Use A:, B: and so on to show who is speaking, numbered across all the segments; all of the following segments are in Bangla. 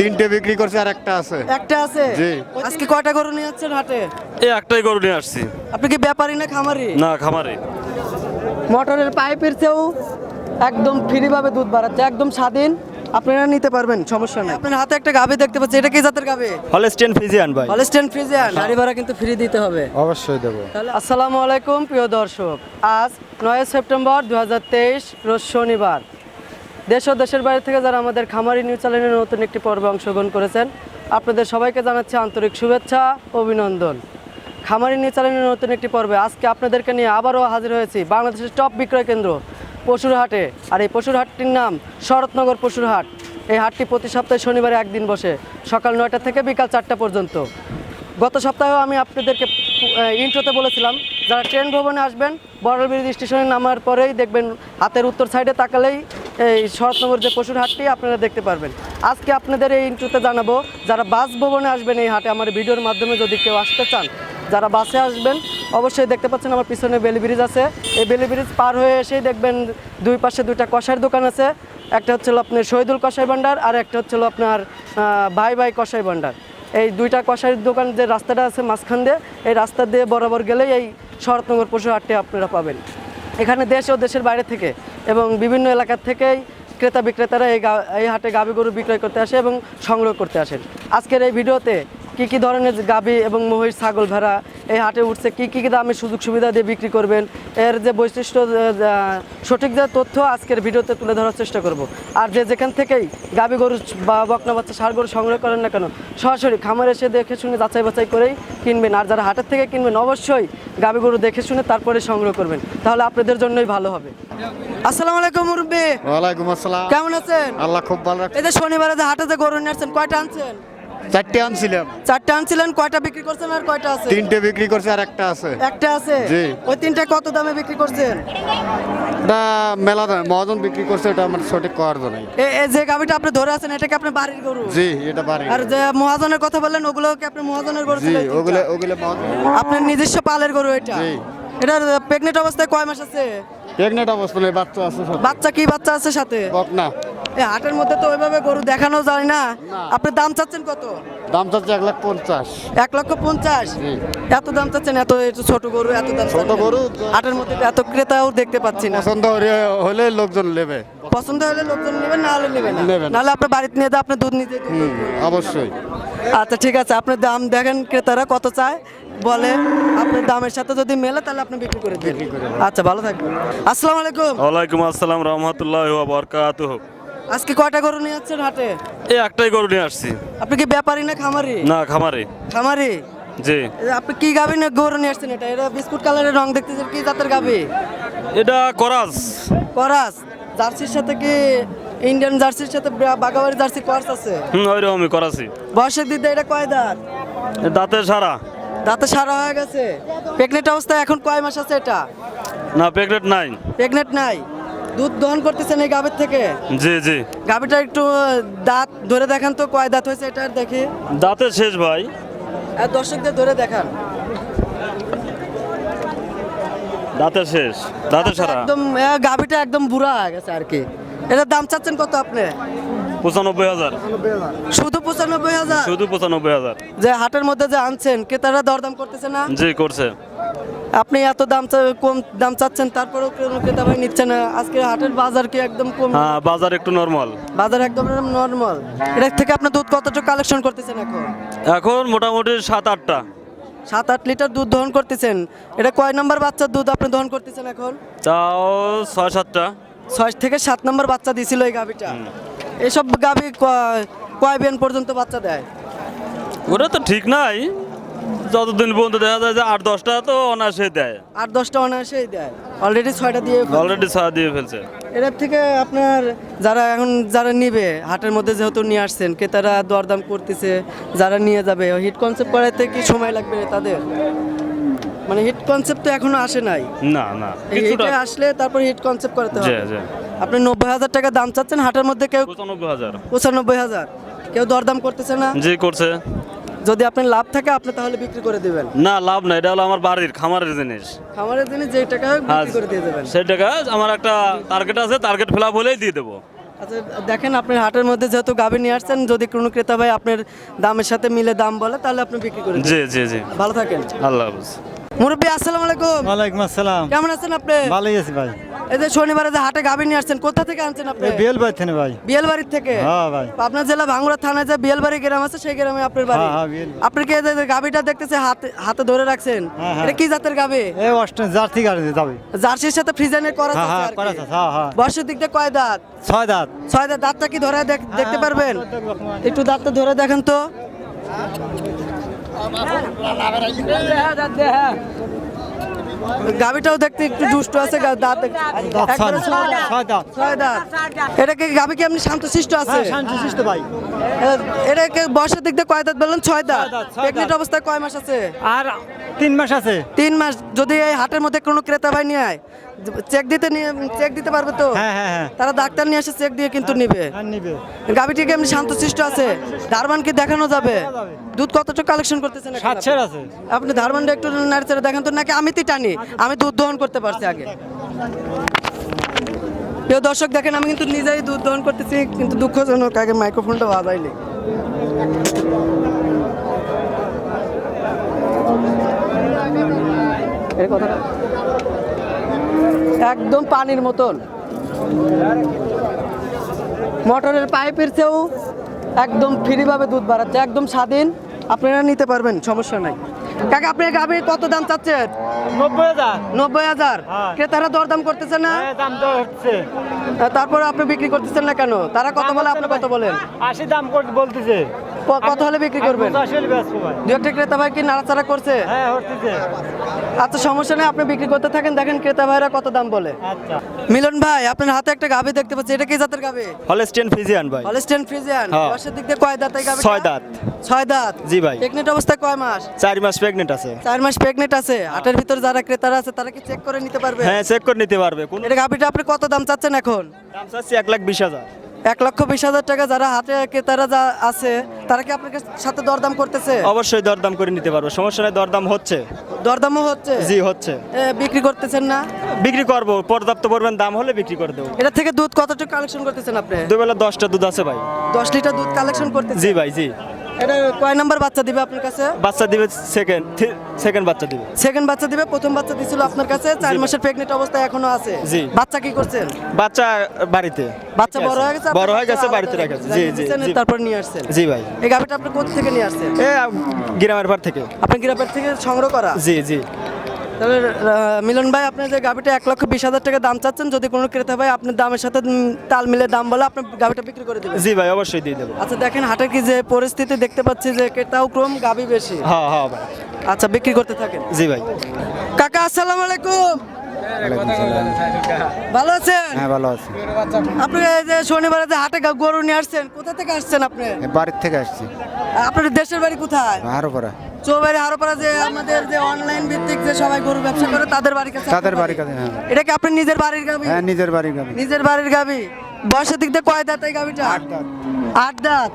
A: তিনটে বিক্রি করছে আর একটা আছে।
B: একটা আছে?
A: জি।
B: আজকে কয়টা গরু নিয়ে যাচ্ছেন হাটে?
C: এই একটাই গরু নিয়ে আসছি।
B: আপনি কি ব্যাপারী না খামারি?
C: না খামারে।
B: মোটরের পাইপের চেয়েও একদম ফ্রি ভাবে দুধ বাড়াচ্ছে একদম স্বাধীন। আপনারা নিতে পারবেন সমস্যা নাই। আপনার হাতে একটা গাভি দেখতে পাচ্ছি এটা কি জাতের গাভি?
D: হলস্টেন ফিজিয়ান ভাই।
B: হলস্টেন ফ্রিজিয়ান গাড়ি ভাড়া কিন্তু ফ্রি দিতে হবে।
A: অবশ্যই দেবো।
B: তাহলে আসসালামু আলাইকুম প্রিয় দর্শক। আজ নয় সেপ্টেম্বর দু হাজার তেইশ রোজ শনিবার। দেশ ও দেশের বাইরে থেকে যারা আমাদের খামারি নিউজ চ্যানেলের নতুন একটি পর্বে অংশগ্রহণ করেছেন, আপনাদের সবাইকে জানাচ্ছি আন্তরিক শুভেচ্ছা, অভিনন্দন। খামারি নিউজ চ্যানেলের নতুন একটি পর্বে আজকে আপনাদেরকে নিয়ে আবারও হাজির হয়েছি বাংলাদেশের টপ বিক্রয় কেন্দ্র পশুর হাটে আর এই পশুর হাটটির নাম শরৎনগর পশুর হাট এই হাটটি প্রতি সপ্তাহে শনিবারে একদিন বসে, সকাল নয়টা থেকে বিকাল চারটা পর্যন্ত। গত সপ্তাহেও আমি আপনাদেরকে ইন্ট্রোতে বলেছিলাম, যারা ট্রেন ভবনে আসবেন বড়লবিড়ি স্টেশনে নামার পরেই দেখবেন হাতের উত্তর সাইডে তাকালেই এই শরৎনগর যে পশুর হাটটি আপনারা দেখতে পারবেন। আজকে আপনাদের এই ইন্ট্রোতে জানাব, যারা বাস ভবনে আসবেন এই হাটে, আমার ভিডিওর মাধ্যমে যদি কেউ আসতে চান, যারা বাসে আসবেন, অবশ্যই দেখতে পাচ্ছেন আমার পিছনে বেলি ব্রিজ আছে। এই বেলি ব্রিজ পার হয়ে এসেই দেখবেন দুই পাশে দুইটা কষাইয়ের দোকান আছে। একটা হচ্ছিল আপনার শহীদুল কষাই ভান্ডার, আর একটা হচ্ছিল আপনার ভাই ভাই কষাই ভান্ডার। এই দুইটা কষাইয়ের দোকান যে রাস্তাটা আছে মাঝখান দিয়ে, এই রাস্তা দিয়ে বরাবর গেলেই এই শরৎনগর পশু হাটটি আপনারা পাবেন। এখানে দেশ ও দেশের বাইরে থেকে এবং বিভিন্ন এলাকার থেকেই ক্রেতা বিক্রেতারা এই এই হাটে গাবি গরু বিক্রয় করতে আসে এবং সংগ্রহ করতে আসেন। আজকের এই ভিডিওতে কি কি ধরনের গাবি এবং মহিষ, ছাগল ভেড়া এই হাটে উঠছে কি কি দামে সুযোগ সুবিধা দিয়ে বিক্রি করবেন? এর যে বৈশিষ্ট্য সঠিক যে তথ্য আজকের ভিডিওতে তুলে ধরার চেষ্টা করব। আর যে যেখান থেকেই গাভী গরু বা বকনা বাচ্চা সার গরু সংগ্রহ করেন না কেন সরাসরি খামারে এসে দেখে শুনে যাচাই বাছাই করেই কিনবেন। আর যারা হাটের থেকে কিনবেন অবশ্যই গাভী গরু দেখে শুনে তারপরে সংগ্রহ করবেন। তাহলে আপনাদের জন্যই ভালো হবে। আসসালামু আলাইকুম মুরব্বী।
A: ওয়ালাইকুম আসসালাম।
B: কেমন আছেন?
A: আল্লাহ খুব ভালো
B: এই যে শনিবারে যে হাটে যে গরু নিয়ে আসছেন কয়টা আনছেন?
A: চারটে আনছিলাম।
B: চারটা আনছিলেন কয়টা বিক্রি করছেন আর কয়টা আছে?
A: তিনটে বিক্রি করছে আর একটা আছে।
B: একটা আছে?
A: জি।
B: ওই তিনটা কত দামে বিক্রি করছেন?
A: এটা মেলা দামে মহাজন বিক্রি করছে এটা আমার সঠিক করার জন্য।
B: এ এ যে গাভিটা আপনি ধরে আছেন এটা কি আপনার বাড়ির গরু?
A: জি এটা বাড়ি
B: আর যে মহাজনের কথা বললেন ওগুলো কি আপনি মহাজনের গরু
A: জি ওগুলো ওগুলো মহাজন
B: আপনার নিজস্ব পালের গরু এটা?
A: জি।
B: এটার প্রেগনেন্ট অবস্থায় কয় মাস আছে?
A: প্রেগনেন্ট অবস্থা নেই বাচ্চা আছে
B: বাচ্চা কি বাচ্চা আছে সাথে?
A: বক না
B: এই হাটের মধ্যে তো ওইভাবে গরু দেখানো যায় না। আপনি দাম চাচ্ছেন কত?
A: দাম চাচ্ছে এক লাখ পঞ্চাশ।
B: এক লক্ষ পঞ্চাশ? এত দাম চাচ্ছেন এত ছোট গরু এত দাম
A: ছোট গরু?
B: হাটের মধ্যে এত ক্রেতাও দেখতে পাচ্ছি না।
A: পছন্দ হলে- লোকজন নেবে।
B: পছন্দ হলে লোকজন নেবেন না হলে নেবেন
A: নেবে না।
B: নাহলে আপনি বাড়িতে নিয়ে আপনি দুধ নিতে
A: অবশ্যই।
B: আচ্ছা ঠিক আছে। আপনি দাম দেখেন ক্রেতারা কত চায় বলে আপনার দামের সাথে যদি মেলে তাহলে আপনি বিক্রি করে দিন আচ্ছা ভালো থাকবেন। আসসালামু আলাইকুম।
C: ওয়ালাইকুম আসসালাম রহমতুল্লাহ বরকাত
B: আজকে কয়টা গরু নিয়ে যাচ্ছেন হাটে?
C: এই একটাই গরু নিয়ে আসছি।
B: আপনি কি ব্যাপারী না খামারি?
C: না খামারি।
B: খামারি?
C: জি।
B: আপনি কি গাবি না গরু নিয়ে আসছেন এটা? এটা বিস্কুট কালারের রং দেখতেছেন কি জাতের গাবি?
C: এটা করাস
B: করাস জার্সির সাথে কি ইন্ডিয়ান জার্সির সাথে বাগাবাড়ি জার্সি করাস আছে?
C: হুম ওই রকমই করাছি
B: বয়সের দিতে এটা কয় দাঁত?
C: দাঁতে সারা।
B: দাঁতে সারা হয়ে গেছে। প্রেগনেন্ট অবস্থায় এখন কয় মাস আছে এটা?
C: না প্যাকেট নাই।
B: প্রেগনেন্ট নাই। দুধ দহন করতেছেন এই গাভীর থেকে?
C: জি জি।
B: গাভীটা একটু দাঁত ধরে দেখান তো কয় দাঁত হয়েছে এটা দেখি।
C: দাঁতে শেষ ভাই।
B: আর দর্শকদের ধরে দেখান।
C: দাঁতে শেষ দাঁতে সারা।
B: একদম এ, গাভীটা একদম বুড়া হয়ে গেছে আর কি। এটার দাম চাচ্ছেন কত আপনি?
C: পঁচানব্বই হাজার।
B: শুধু পঁচানব্বই হাজার?
C: শুধু পঁচানব্বই হাজার।
B: যে হাটের মধ্যে যে আনছেন ক্রেতারা দরদাম করতেছে না?
C: জি করছে।
B: আপনি এত দাম কম দাম চাচ্ছেন তারপরেও ক্রেতা ভাই নিচ্ছে না। আজকে হাটের বাজার কি একদম কম?
C: হ্যাঁ বাজার একটু নর্মাল
B: বাজার একদম নর্মাল এর থেকে আপনার দুধ কতটুকু কালেকশন করতেছেন এখন?
C: এখন মোটামুটি সাত আটটা।
B: সাত আট লিটার দুধ দহন করতেছেন। এটা কয় নাম্বার বাচ্চার দুধ আপনি দহন করতেছেন এখন?
C: তাও ছয় সাতটা।
B: ছয় থেকে সাত নাম্বার বাচ্চা দিছিল এই গাভিটা। এসব গাভি কয় বেন পর্যন্ত বাচ্চা দেয়?
C: ওটা তো ঠিক নাই। যতদিন পর্যন্ত দেখা যায় যে আট দশটা তো অনায়াসে দেয়।
B: আট দশটা অনায়াসেই দেয়। অলরেডি ছয়টা দিয়ে
C: অলরেডি ছাড়া দিয়ে ফেলছে।
B: এটার থেকে আপনার যারা এখন যারা নিবে হাটের মধ্যে যেহেতু নিয়ে আসছেন ক্রেতারা দরদাম করতেছে যারা নিয়ে যাবে হিট কনসেপ্ট করাতে কি সময় লাগবে তাদের? মানে হিট কনসেপ্ট তো এখনও আসে নাই।
C: না না
B: এই
C: কিছুটা
B: হিটে আসলে তারপর হিট কনসেপ্ট করতে
C: জি
B: হবে।
C: জি।
B: আপনি নব্বই হাজার টাকা দাম চাচ্ছেন হাটের মধ্যে কেউ
C: পঁচানব্বই হাজার।
B: পঁচানব্বই হাজার। কেউ দরদাম করতেছে না?
C: জি করছে।
B: যদি আপনার লাভ থাকে আপনি তাহলে বিক্রি করে দিবেন।
C: না লাভ নাই এটা হলো আমার বাড়ির খামারের জিনিস।
B: খামারের জিনিস যে টাকা হয়
C: হ্যাঁ
B: বিক্রি করে দিয়ে দেবেন।
C: সেই টাকা আমার একটা টার্গেট আছে টার্গেট ফেলা হলেই দিয়ে দেবো।
B: আচ্ছা দেখেন আপনার হাটের মধ্যে যেহেতু গাভী নিয়ে আসছেন যদি কোনো ক্রেতা ভাই আপনার দামের সাথে মিলে দাম বলে তাহলে আপনি বিক্রি করে।
C: জি জি জি।
B: ভালো থাকেন।
C: আল্লাহ হাফিজ।
B: মুরব্বী আসসালামু আলাইকুম।
D: ওয়ালাইকুম আসসালাম।
B: কেমন আছেন আপনি?
D: ভালোই আছি ভাই।
B: এই যে শনিবারে যে হাটে গাভী নিয়ে আসছেন কোথা থেকে আনছেন আপনি?
D: বেল বাইতে ভাই।
B: বিয়েলবাড়ির থেকে?
D: হ্যাঁ ভাই।
B: আপনার জেলা ভাঙ্গুড়া থানায় যে বিয়েলবাড়ি গ্রাম আছে সেই গ্রামে আপনার বাড়ি?
D: হ্যাঁ, হ্যাঁ,
B: আপনি কি এই যে গাভীটা দেখতেছে হাতে হাতে ধরে রাখছেন?
D: হ্যাঁ।
B: এটা কি জাতের গাভী?
D: এই অস্টেন জার্সি গাড়ি যাবে।
B: জার্সির সাথে ফ্রিজানের করা আছে
D: হ্যাঁ করা আছে, হ্যাঁ হ্যাঁ।
B: বয়সের দিক দিয়ে কয় দাঁত?
D: ছয় দাঁত।
B: ছয় দাঁত দাঁতটা কি ধরে দেখ- দেখতে পারবেন। একটু দাঁতটা ধরে দেখেন তো। গাবিটাও দেখতে একটু দুষ্ট আছে দাঁত
D: ছয় দাঁত, ছয় দাঁত।
B: ছয় দাঁত। এটা কি গাবি কি আপনি শান্তশিষ্ট আছে?
D: হ্যাঁ শান্তি শিষ্ট ভাই
B: এটা কি বয়সের দিক দিয়ে কয় দাঁত বললেন? ছয় দাঁত। প্রেগনেন্ট অবস্থায় কয় মাস আছে?
D: আর তিন মাস আছে।
B: তিন মাস যদি এই হাটের মধ্যে কোনো ক্রেতা ভাই নিয়ে আয় চেক দিতে চেক দিতে পারবে তো?
D: হ্যাঁ হ্যাঁ হ্যাঁ।
B: তারা ডাক্তার নিয়ে এসে চেক দিয়ে কিন্তু নিবে।
D: আর নিবে।
B: গাবিটি কি এমনি শান্তশিষ্ট আছে? ধারবান কি দেখানো যাবে। দুধ কতটুকু কালেকশন করতেছেন
D: সাত
B: আপনি?
D: ছেড় আছে।
B: আপনি? ধারবানটা একটু নাড়িচাড়ে দেখেন তো নাকি আমি তো টানি আমি দুধ দহন করতে পারছি আগে। প্রিয় দর্শক দেখেন আমি কিন্তু নিজেই দুধ দহন করতেছি কিন্তু দুঃখজনক আগে মাইক্রোফোনটা বাজাইলে। এর কথাটা একদম পানির মতন। মোটরের পাইপের চেয়েও একদম ফ্রিভাবে দুধ বাড়াচ্ছে একদম স্বাধীন। আপনারা নিতে পারবেন সমস্যা নাই। কাকা আপনি গাভীর কত দাম চাচ্ছেন?
D: নব্বই হাজার।
B: নব্বই হাজার?
D: হ্যাঁ।
B: ক্রেতারা দরদাম করতেছে না?
D: হ্যাঁ,
B: তারপরে আপনি বিক্রি করতেছেন না কেন? তারা কত বলে আপনি কত বলেন।
D: আশি দাম বলতেছে।
B: কত হলে বিক্রি করবেন? দু একটা ক্রেতা ভাই কি নাড়াচাড়া করছে?
D: হ্যাঁ
B: আচ্ছা সমস্যা নেই আপনি বিক্রি করতে থাকেন। দেখেন ক্রেতা ভাইরা কত দাম বলে।
D: আচ্ছা।
B: মিলন ভাই আপনার হাতে একটা গাভী দেখতে পাচ্ছি। এটা কি জাতের গাভী?
E: হলস্টেন ফিজিয়ান ভাই।
B: Holstein Friesian.
E: হ্যাঁ।
B: বয়সের দিক দিয়ে কয় দাঁত এই গাভীটা?
E: ছয় দাঁত।
B: ছয় দাঁত।
E: জি ভাই।
B: প্রেগনেন্ট অবস্থায় কয় মাস?
E: চার মাস প্রেগনেন্ট আছে।
B: চার মাস প্রেগনেন্ট আছে। হাটের ভিতর যারা ক্রেতারা আছে তারা কি চেক করে নিতে পারবে?
E: হ্যাঁ চেক করে নিতে পারবে। কোন
B: এটা গাভীটা আপনি কত দাম চাচ্ছেন এখন?
E: দাম চাচ্ছি এক লাখ বিশ হাজার।
B: এক লক্ষ বিশ হাজার টাকা যারা হাতে ক্রেতারা যা আছে তারা কি আপনাকে সাথে দরদাম করতেছে?
E: অবশ্যই দরদাম করে নিতে পারব। সমস্যা নেই দরদাম হচ্ছে।
B: দরদামও হচ্ছে?
E: জি হচ্ছে।
B: এ, বিক্রি করতেছেন না?
E: বিক্রি করব পর্যাপ্ত পরিমাণ দাম হলে বিক্রি করে দেবো।
B: এটা থেকে দুধ কতটুকু কালেকশন করতেছেন আপনি?
E: দুবেলা দশটা দুধ আছে ভাই।
B: দশ লিটার দুধ কালেকশন করতে
E: জি ভাই জি।
B: এটা কয় নাম্বার বাচ্চা দিবে আপনার কাছে?
E: বাচ্চা দিবে সেকেন্ড সেকেন্ড বাচ্চা দিবে।
B: সেকেন্ড বাচ্চা দিবে প্রথম বাচ্চা দিছিল আপনার কাছে চার মাসের প্রেগনেন্ট অবস্থায় এখনও আছে।
E: জি।
B: বাচ্চা কি করছেন?
E: বাচ্চা বাড়িতে।
B: বাচ্চা বড় হয়ে গেছে
E: বড় হয়ে গেছে বাড়িতে রেখেছে। জি জি জি।
B: তারপর নিয়ে আসছেন।
E: জি ভাই।
B: এই গাভিটা আপনি কোথা থেকে নিয়ে আসছেন?
E: এ গ্রামের পার থেকে।
B: আপনি গ্রামের থেকে সংগ্রহ করা?
E: জি জি।
B: তাহলে মিলন ভাই আপনি যে গাভিটা এক লক্ষ বিশ হাজার টাকা দাম চাচ্ছেন যদি কোনো ক্রেতা ভাই আপনার দামের সাথে তাল মিলে দাম বলে আপনি গাভিটা বিক্রি করে দেবেন।
E: জি ভাই অবশ্যই দিয়ে দেবো।
B: আচ্ছা দেখেন হাটের কি যে পরিস্থিতি দেখতে পাচ্ছি যে ক্রেতাও কম গাভি বেশি।
E: হ্যাঁ হ্যাঁ ভাই।
B: আচ্ছা বিক্রি করতে থাকেন।
E: জি ভাই।
B: কাকা আসসালামু আলাইকুম। ভালো আছেন?
F: হ্যাঁ ভালো আছি।
B: আপনি এই যে শনিবারে যে হাটে গা- গরু নিয়ে আসছেন কোথা থেকে আসছেন আপনি?
F: বাড়ির থেকে আসছি।
B: আপনার দেশের বাড়ি কোথায়? চৌবাড়ি হারোপাড়া যে আমাদের যে অনলাইন ভিত্তিক যে সবাই গরু ব্যবসা করে তাদের বাড়ির কাছে
F: তাদের বাড়ির কাছে, হ্যাঁ।
B: এটা কি আপনার নিজের বাড়ির গাবি?
F: হ্যাঁ নিজের বাড়ির গাবি।
B: নিজের বাড়ির গাবি? বয়সের দিক দিয়ে কয় দাঁত এই গাবিটা?
F: আট দাঁত।
B: আট দাঁত।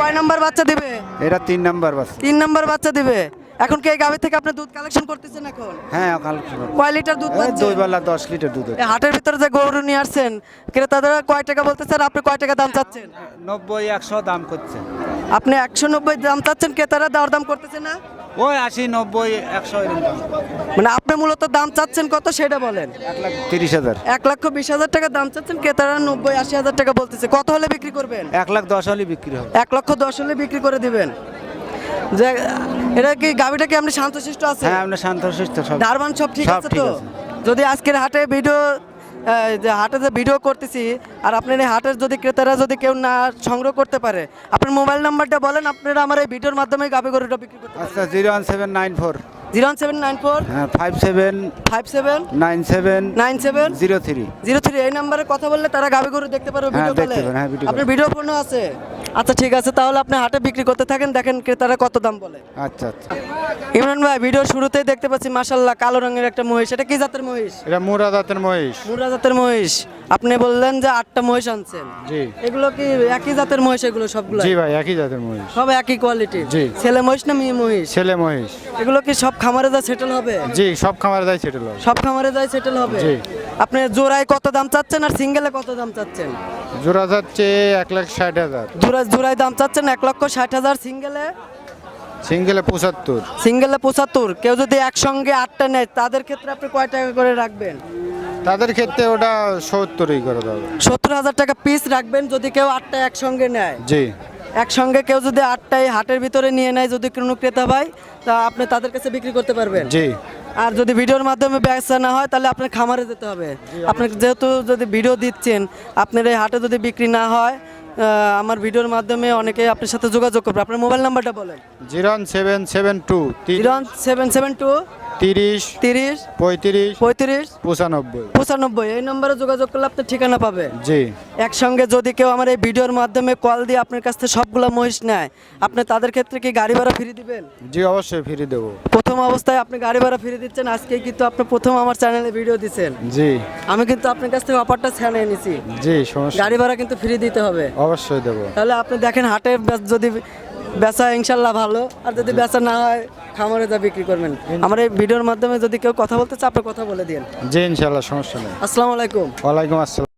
B: কয় নাম্বার বাচ্চা দিবে?
F: এটা তিন নাম্বার বাচ্চা।
B: তিন নাম্বার বাচ্চা দিবে? এখন কি এই গাবি থেকে আপনি দুধ কালেকশন করতেছেন এখন?
F: হ্যাঁ কাল
B: কয় লিটার দুধ পাচ্ছেন?
F: দুই বেলা দশ লিটার দুধ হচ্ছে।
B: এই হাটের ভিতরে যে গরু নিয়ে আসছেন ক্রেতাদের কয় টাকা বলতেছেন? আপনি কয় টাকা দাম চাচ্ছেন?
F: নব্বই একশো দাম করছেন
B: আপনি একশো নব্বই দাম চাচ্ছেন ক্রেতারা দর দাম করতেছে না?
F: ওই আশি নব্বই একশো।
B: মানে আপনি মূলত দাম চাচ্ছেন কত সেটা বলেন।
F: তিরিশ হাজার।
B: এক লক্ষ বিশ হাজার টাকা দাম চাচ্ছেন ক্রেতারা নব্বই আশি হাজার টাকা বলতেছে। কত হলে বিক্রি করবেন?
F: এক লাখ দশ হলে বিক্রি হবে।
B: এক লক্ষ দশ হলে বিক্রি করে দিবেন। যে এটা কি গাবিটা কি আপনি শান্তশিষ্ট আছে?
F: হ্যাঁ আপনার শান্ত সুস্থ সব।
B: দারবান সব ঠিক আছে তো? যদি আজকের হাটে ভিডিও যে হাটে যে ভিডিও করতেছি আর আপনার এই হাটের যদি ক্রেতারা যদি কেউ না সংগ্রহ করতে পারে আপনার মোবাইল নাম্বারটা বলেন আপনারা আমার এই ভিডিওর মাধ্যমে গাবি গরুটা বিক্রি করতে
F: আচ্ছা zero one seven nine four.
B: Zero one seven nine four.
F: হ্যাঁ five seven
B: five seven
F: nine seven
B: nine seven
F: zero three.
B: Zero three এই নাম্বারে কথা বললে তারা গাবি গরু দেখতে পারবে
F: হ্যাঁ,
B: ভিডিও কলে।
F: হ্যাঁ,
B: আপনার ভিডিও পূর্ণ আছে? আচ্ছা ঠিক আছে তাহলে আপনি হাটে বিক্রি করতে থাকেন দেখেন ক্রেতারা কত দাম বলে।
F: আচ্ছা আচ্ছা।
B: ইমরান ভাই ভিডিও শুরুতেই দেখতে পাচ্ছি মাশাল্লাহ কালো রঙের একটা মহিষ। এটা কি জাতের মহিষ?
F: এটা মুরা দাঁতের মহিষ।
B: মুরা জাতের মহিষ। আপনি বললেন যে আটটা মহিষ আনছেন।
F: জি।
B: এগুলো কি একই জাতের মহিষ এগুলো সবগুলো
F: জি ভাই একই জাতের মহিষ।
B: সব একই কোয়ালিটি
F: জি।
B: ছেলে মহিষ না মেয়ে মহিষ?
F: ছেলে মহিষ।
B: এগুলো কি সব খামারে যা সেটেল হবে?
F: জি সব খামারে যায় সেটেল হবে।
B: সব খামারে যায় সেটেল হবে?
F: জি।
B: আপনি জোড়ায় কত দাম চাচ্ছেন আর সিঙ্গেলে কত দাম চাচ্ছেন?
F: জোড়া যাচ্ছে এক লাখ ষাট হাজার।
B: জোড়া জোড়ায় দাম চাচ্ছেন এক লক্ষ ষাট হাজার সিঙ্গেলে?
F: সিঙ্গেলে পঁচাত্তর।
B: সিঙ্গেলে পঁচাত্তর। কেউ যদি একসঙ্গে আটটা নেয় তাদের ক্ষেত্রে আপনি কয় টাকা করে রাখবেন?
F: তাদের ক্ষেত্রে ওটা সত্তরই করে দেবে
B: সত্তর হাজার টাকা পিস রাখবেন যদি কেউ আটটা একসঙ্গে নেয়।
F: জি।
B: একসঙ্গে কেউ যদি আটটাই হাটের ভিতরে নিয়ে নেয় যদি কোনো ক্রেতা ভাই তা আপনি তাদের কাছে বিক্রি করতে পারবেন?
F: জি।
B: আর যদি ভিডিওর মাধ্যমে ব্যবসা না হয় তাহলে আপনার খামারে যেতে হবে। আপনার যেহেতু যদি ভিডিও দিচ্ছেন আপনার এই হাটে যদি বিক্রি না হয় আমার ভিডিওর মাধ্যমে অনেকে আপনার সাথে যোগাযোগ করবে। আপনার মোবাইল নাম্বারটা বলেন।
F: Zero seven seven two
B: zero seven seven two
F: তিরিশ
B: তিরিশ
F: পঁয়ত্রিশ
B: পঁয়ত্রিশ
F: পঁচানব্বই।
B: পঁচানব্বই। এই নম্বরে যোগাযোগ করলে আপনার ঠিকানা পাবে।
F: জি।
B: একসঙ্গে যদি কেউ আমার এই ভিডিওর মাধ্যমে কল দিয়ে আপনার কাছ থেকে সবগুলো মহিষ নেয় আপনি তাদের ক্ষেত্রে কি গাড়ি ভাড়া ফ্রি দিবেন?
F: জি অবশ্যই ফিরে দেবো।
B: প্রথম অবস্থায় আপনি গাড়ি ভাড়া ফ্রি দিচ্ছেন আজকে কিন্তু আপনি প্রথম আমার চ্যানেলে ভিডিও দিচ্ছেন।
F: জি।
B: আমি কিন্তু আপনার কাছ থেকে অফারটা ছানিয়ে নিছি।
F: জি সমস্যা
B: গাড়ি ভাড়া কিন্তু ফ্রি দিতে হবে।
F: অবশ্যই দেবো।
B: তাহলে আপনি দেখেন হাটে যদি বেচা ইনশাল্লাহ ভালো। আর যদি বেচা না হয় খামারে যা বিক্রি করবেন। আমার এই ভিডিওর মাধ্যমে যদি কেউ কথা বলতে চাপে কথা বলে দিন
F: জি ইনশাল্লাহ সমস্যা নেই।
B: আসসালামু আলাইকুম।
F: ওয়ালাইকুম আসসালাম।